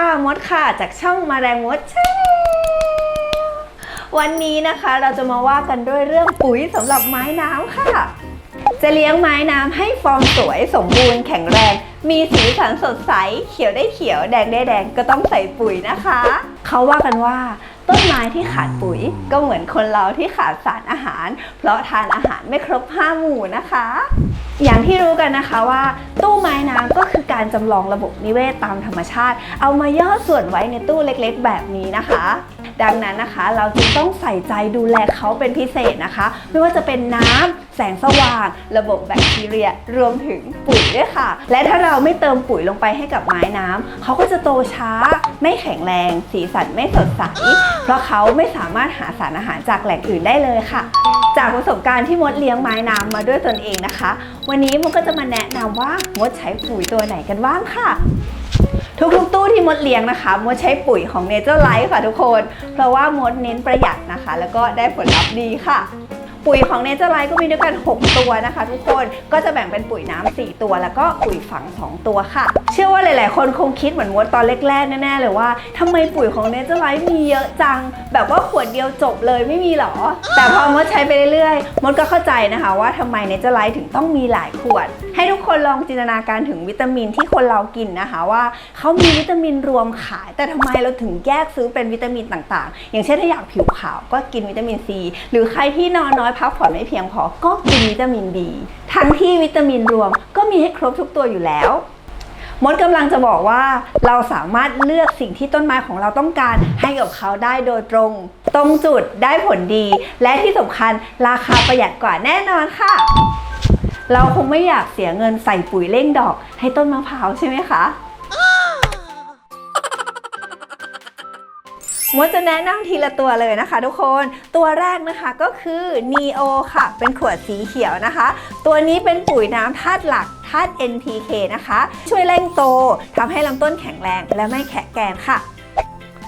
ค่ะมดค่ะ จากช่องมาแรงมดชาแนลวันนี้นะคะเราจะมาว่ากันด้วยเรื่องปุ๋ยสำหรับไม้น้ำค่ะ จะเลี้ยงไม้น้ำให้ฟอร์มสวยสมบูรณ์แข็งแรง มีสีสันสดใส เขียวได้เขียว แดงได้แดงก็ต้องใส่ปุ๋ยนะคะ เขาว่ากันว่าต้นไม้ที่ขาดปุ๋ยก็เหมือนคนเราที่ขาดสารอาหาร เพราะทานอาหารไม่ครบห้าหมู่นะคะ อย่างที่รู้กันนะคะว่า ตู้ไม้น้ำก็คือการจำลองระบบนิเวศตามธรรมชาติ เอามาย่อส่วนไว้ในตู้เล็กๆ แบบนี้นะคะ ดังนั้นนะคะ เราจึงต้องใส่ใจดูแลเขาเป็นพิเศษนะคะ ไม่ว่าจะเป็นน้ำแสงสว่าง ระบบแบคทีเรียรวมถึงปุ๋ยด้วยค่ะ และถ้าเราไม่เติมปุ๋ยลงไปให้กับไม้น้ำเขาก็จะโตช้า ไม่แข็งแรง สีสันไม่สดใส เพราะเขาไม่สามารถหาสารอาหารจากแหล่งอื่นได้เลยค่ะ จากประสบการณ์ที่มดเลี้ยงไม้น้ำมาด้วยตนเองนะคะ วันนี้มดก็จะมาแนะนำว่ามดใช้ปุ๋ยตัวไหนกันบ้างค่ะ ทุกๆตู้ที่มดเลี้ยงนะคะมดใช้ปุ๋ยของ Nature Life ค่ะทุกคน เพราะว่ามดเน้นประหยัดนะคะ แล้วก็ได้ผลลัพธ์ดีค่ะ ปุ๋ยของเนเจอร์ไลท์ก็มีด้วยกัน 6 ตัวนะคะ ทุกคนก็จะแบ่งเป็นปุ๋ยน้ำ4ตัว แล้วก็ปุ๋ยฝัง 2 ตัวค่ะ เชื่อว่าหลาย ๆ คนคงคิดเหมือนมดตอนแรก ๆ แน่ ๆ เลยว่าทำไมปุ๋ยของเนเจอร์ไลท์มีเยอะจัง แบบว่าขวดเดียวจบเลยไม่มีหรอ แต่พอมดใช้ไปเรื่อย ๆ มดก็เข้าใจนะคะว่าทำไมเนเจอร์ไลท์ถึงต้องมีหลายขวด ให้ทุกคนลองจินตนาการถึงวิตามินที่คนเรากินนะคะว่าเขามีวิตามินรวมขาย แต่ทำไมเราถึงแยกซื้อเป็นวิตามินต่างๆ อย่างเช่นถ้าอยากผิวขาวก็กินวิตามินซีหรือใครที่นอนน้อยพักผ่อนไม่เพียงพอก็กินวิตามินดีทั้งที่วิตามินรวมก็มีให้ครบทุกตัวอยู่แล้วมดกำลังจะบอกว่าเราสามารถเลือกสิ่งที่ต้นไม้ของเราต้องการให้กับเขาได้โดยตรง ตรงจุดได้ผลดี และที่สำคัญราคาประหยัดกว่าแน่นอนค่ะ เราคงไม่อยากเสียเงินใส่ปุ๋ยเร่งดอกให้ต้นมะพร้าวใช่ไหมคะมดจะแนะนำทีละตัวเลยนะคะ ทุกคน ตัวแรกนะคะก็คือ Neo ค่ะ เป็นขวดสีเขียวนะคะ ตัวนี้เป็นปุ๋ยน้ำธาตุหลักธาตุ NPK นะคะ ช่วยเร่งโตทำให้ลำต้นแข็งแรงและไม่แขะแกนค่ะ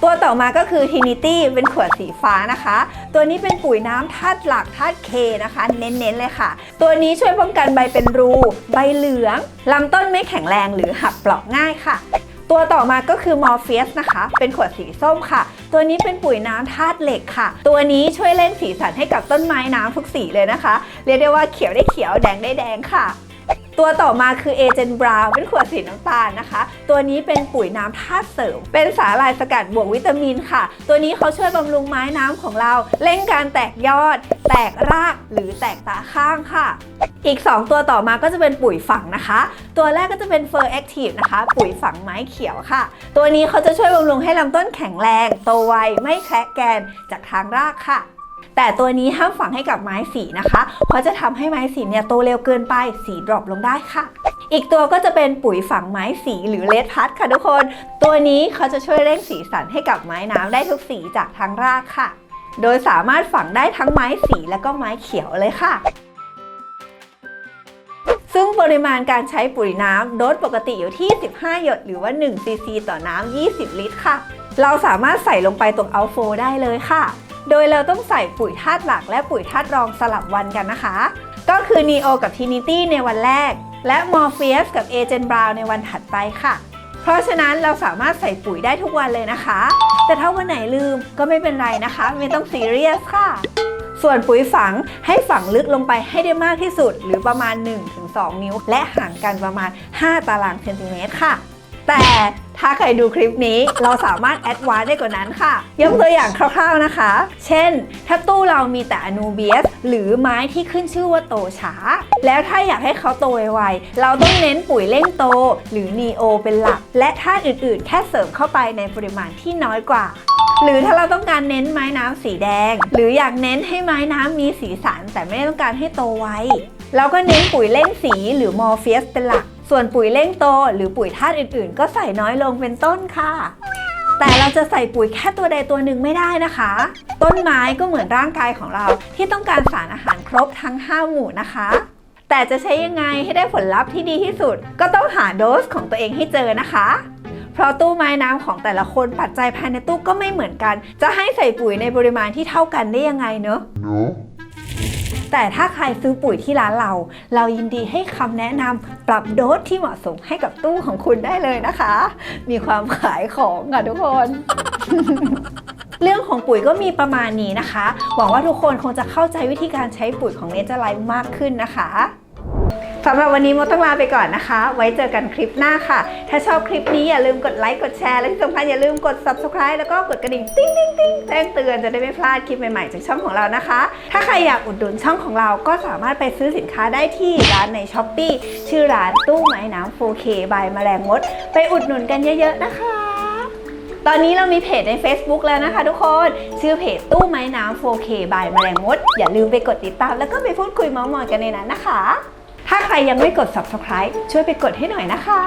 ตัวต่อมาก็คือ Trinity เป็นขวดสีฟ้านะคะ ตัวนี้เป็นปุ๋ยน้ำธาตุหลักธาตุ K นะคะ เน้นๆเลยค่ะ ตัวนี้ช่วยป้องกันใบเป็นรู ใบเหลืองลำต้นไม่แข็งแรงหรือหักเปราะง่ายค่ะตัวต่อมาก็คือ Morpheus นะคะ เป็นขวดสีส้มค่ะ ตัวนี้เป็นปุ๋ยน้ำธาตุเหล็กค่ะ ตัวนี้ช่วยเล่นสีสันให้กับต้นไม้น้ำทุกสีเลยนะคะ เรียกได้ว่าเขียวได้เขียวแดงได้แดงค่ะ ตัวต่อมาคือ a g e n t Brown เป็นขวดสีน้ำตาลนะคะ ตัวนี้เป็นปุ๋ยน้ำธาตุเสริม เป็นสาหร่ายสกัดบวกวิตามินค่ะ ตัวนี้เขาช่วยบำรุงไม้น้ำของเรา เร่งการแตกยอด แตกรากหรือแตกตาข้างค่ะอีก 2 ตัวต่อมาก็จะเป็นปุ๋ยฝังนะคะ ตัวแรกก็จะเป็น Fur Active นะคะ ปุ๋ยฝังไม้เขียวค่ะ ตัวนี้เขาจะช่วยบำรุงให้ลำต้นแข็งแรง โตไว ไม่แคระแกนจากทางรากค่ะ แต่ตัวนี้ห้ามฝังให้กับไม้สีนะคะ เพราะจะทำให้ไม้สีเนี่ยโตเร็วเกินไปสีดรอปลงได้ค่ะ อีกตัวก็จะเป็นปุ๋ยฝังไม้สีหรือเลดพัดค่ะทุกคน ตัวนี้เขาจะช่วยเร่งสีสันให้กับไม้น้ำได้ทุกสีจากทางรากค่ะ โดยสามารถฝังได้ทั้งไม้สีและก็ไม้เขียวเลยค่ะซึ่งปริมาณการใช้ปุ๋ยน้ำโดสปกติอยู่ที่ 15 หยดหรือว่า1ซีซีต่อน้ำ 20 ลิตรค่ะ เราสามารถใส่ลงไปตรงเอาโฟได้เลยค่ะ โดยเราต้องใส่ปุ๋ยธาตุหลักและปุ๋ยธาตุรองสลับวันกันนะคะ ก็คือ Neo กับ Trinity ในวันแรก และ Morpheus กับ a g e n t Brown ในวันถัดไปค่ะ เพราะฉะนั้นเราสามารถใส่ปุ๋ยได้ทุกวันเลยนะคะ แต่ถ้าวันไหนลืมก็ไม่เป็นไรนะคะ ไม่ต้องซีเรียสค่ะ ส่วนปุ๋ยฝังให้ฝังลึกลงไปให้ได้มากที่สุด หรือประมาณ 1-2 นิ้ว และห่างกันประมาณ 5 ตารางเซนติเมตรค่ะ แต่ ถ้าใครดูคลิปนี้เราสามารถแอดวานได้กว่านั้นค่ะ ยกตัวอย่างคร่าวๆนะคะ เช่น ถ้าตู้เรามีแต่อนูเบียสหรือไม้ที่ขึ้นชื่อว่าโตช้า แล้วถ้าอยากให้เขาโตไวๆเราต้องเน้นปุ๋ยเร่งโต หรือนีโอเป็นหลัก และธาตุอื่นๆ แค่เสริมเข้าไปในปริมาณที่น้อยกว่าหรือถ้าเราต้องการเน้นไม้น้ำสีแดง หรืออยากเน้นให้ไม้น้ำมีสีสันแต่ไม่ได้ต้องการให้โตไวเราก็เน้นปุ๋ยเร่งสีหรือมอร์เฟียสเป็นหลัก ส่วนปุ๋ยเร่งโต หรือปุ๋ยธาตุอื่นๆ ก็ใส่น้อยลงเป็นต้นค่ะ แต่เราจะใส่ปุ๋ยแค่ตัวใดตัวหนึ่งไม่ได้นะคะ ต้นไม้ก็เหมือนร่างกายของเราที่ต้องการสารอาหารครบทั้ง 5 หมู่นะคะ แต่จะใช้ยังไงให้ได้ผลลัพธ์ที่ดีที่สุด ก็ต้องหาโดสของตัวเองให้เจอนะคะเพราะตู้ไม้น้ำของแต่ละคนปัจจัยภายในตู้ก็ไม่เหมือนกัน จะให้ใส่ปุ๋ยในปริมาณที่เท่ากันได้ยังไงเนอะ No. แต่ถ้าใครซื้อปุ๋ยที่ร้านเรา เรายินดีให้คำแนะนำปรับโดสที่เหมาะสมให้กับตู้ของคุณได้เลยนะคะ มีความขายของค่ะทุกคน เรื่องของปุ๋ยก็มีประมาณนี้นะคะ หวังว่าทุกคนคงจะเข้าใจวิธีการใช้ปุ๋ยของเนเจอร์ไลฟ์มากขึ้นนะคะ สำหรับวันนี้มดต้องลาไปก่อนนะคะ ไว้เจอกันคลิปหน้าค่ะ ถ้าชอบคลิปนี้อย่าลืมกดไลค์กดแชร์และที่สำคัญอย่าลืมกด subscribe แล้วก็กดกระดิ่งติ๊งติ๊งติ๊งแจ้งเตือนจะได้ไม่พลาดคลิปใหม่ๆจากช่องของเรานะคะ ถ้าใครอยากอุดหนุนช่องของเราก็สามารถไปซื้อสินค้าได้ที่ร้านใน s h อ p e e ชื่อร้านตู้ไม้น้ำ 4K by แมลงมด ไปอุดหนุนกันเยอะๆนะคะตอนนี้เรามีเพจใน Facebook แล้วนะคะทุกคน ชื่อเพจตู้ไม้น้ำ 4K by แมลงมด อย่าลืมไปกดติดตามแล้วก็ไปพูดคุยเมาส์มอยกันในนั้นนะคะ ถ้าใครยังไม่กด subscribe ช่วยไปกดให้หน่อยนะคะ